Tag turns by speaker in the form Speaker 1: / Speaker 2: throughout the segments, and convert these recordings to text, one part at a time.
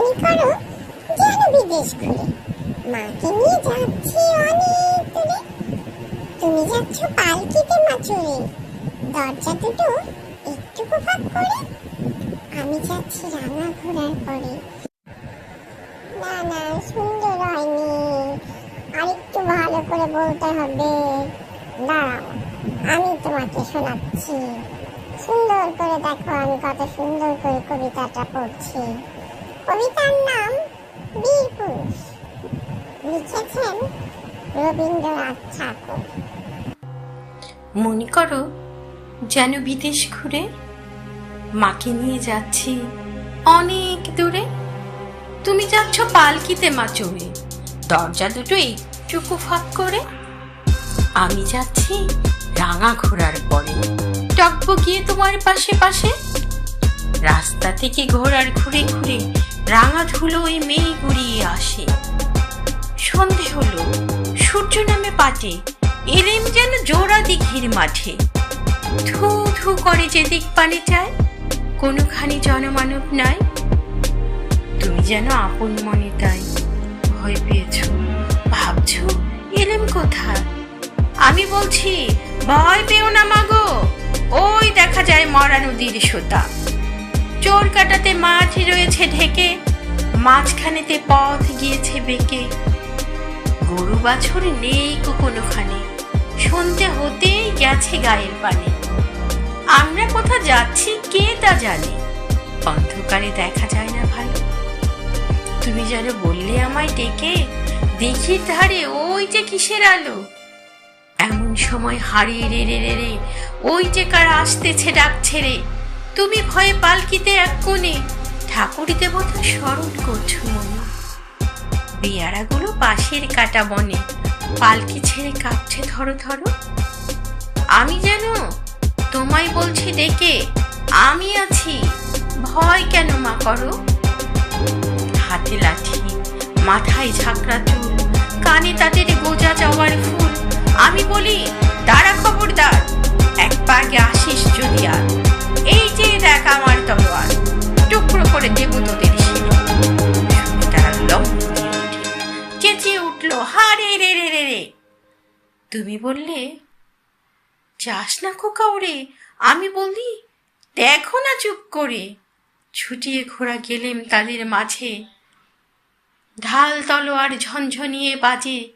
Speaker 1: তুমি করো, যেন বিদেশ ঘুরে মাকে নিয়ে যাচ্ছি অনেক দূরে। তুমি করে। আমি যাচ্ছি রাঙা ঘোড়ার পরে। না না সুন্দর হয়নি। আরেকটু ভালো করে বলতে হবে। দাঁড়াও। আমি তোমাকে শোনাচ্ছি। সুন্দর করে দেখো আমি কত সুন্দর করে কবিতাটা পড়ছি। কবিতার নাম বীর পুরুষ। লিখেছেন রবীন্দ্রনাথ ঠাকুর।
Speaker 2: মনে করো যেন বিদেশ ঘুরে মাকে নিয়ে যাচ্ছি অনেক দূরে। তুমি যাচ্ছ পালকিতে মা চড়ে, দরজা দুটো একটুকু ফাঁক করে। আমি যাচ্ছি রাঙা ঘোড়ার পরে টকবো গিয়ে তোমার পাশে পাশে। রাস্তা থেকে ঘোড়ার ঘুরে ঘুরে রাঙা ওই মেয়ে গুড়িয়ে আসে। সন্ধে হলো, সূর্য নামে পাটে, এলেম যেন জোড়া দিঘির মাঠে। ধু ধু করে যেদিক পানে চায়, কোনোখানি জনমানব নাই। তুমি যেন আপন মনে তাই ভয় পেয়েছ। ভাবছ, এলেম কোথায়? আমি বলছি, ভয় পেও না মাগো। ওই দেখা যায় মরা নদীর সোতা। চোর কাটাতে মাঠ রয়েছে ঢেকে, মাঝখানেতে পথ গিয়েছে বেঁকে। গরু বাছুর নেই কো কোনোখানে সন্ধে হতেই গেছে গায়ের পানে। আমরা কোথা যাচ্ছি, কে তা জানে? অন্ধকারে দেখা যায় না ভালো। তুমি যেন বললে আমায় ডেকে দেখির ধারে ওই যে কিসের আলো। সময় হারিয়ে রে রে রে রে। ওই যে কার আসতেছে ডাক ছেড়ে তুমি ভয়ে পালকিতে এক কোণে। ঠাকুর দেবতা স্মরণ করছ মনে। পেয়ারাগুলো পাশের কাটা বনে। পালকি ছেড়ে কাঁপছে ধরো ধরো। আমি যেন তোমায় বলছি ডেকে, আমি আছি। ভয় কেন মা করো? হাতে লাঠি, মাথায় ঝাঁকড়া চুল, কানে তাদের গোজা জবার ফুল। আমি বলি, দাঁড়া খবরদার এক পাকে আসিস যদি আর। এই যে দেখ আমার তলোয়ার, টুকরো করে দেবো তোদের তারা চেঁচিয়ে উঠল, হারে রে রে রে রে। তুমি বললে, যাস না খোকা ওরে, আমি বলি, দেখো না চুপ করে। ছুটিয়ে ঘোড়া গেলেম তাদের মাঝে। ঢাল তলোয়ার ঝনঝনিয়ে বাজে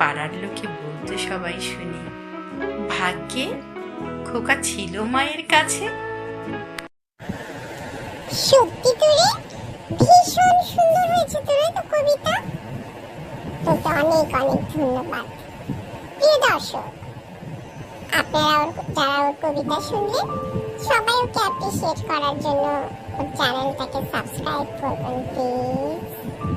Speaker 2: পাড়ার লোকে বলতো সবাই শুনি। ভাগ্যে খোকা ছিল মায়ের কাছে।
Speaker 1: সত্যি তোরে ভীষণ সুন্দর হয়েছে তো কবিতা। তোকে অনেক অনেক ধন্যবাদ। প্রিয় দর্শক, আপনারা যারা ওর কবিতা শুনলেন সবাই ওকে অ্যাপ্রিসিয়েট করার জন্য ওর চ্যানেলটাকে সাবস্ক্রাইব করবেন প্লিজ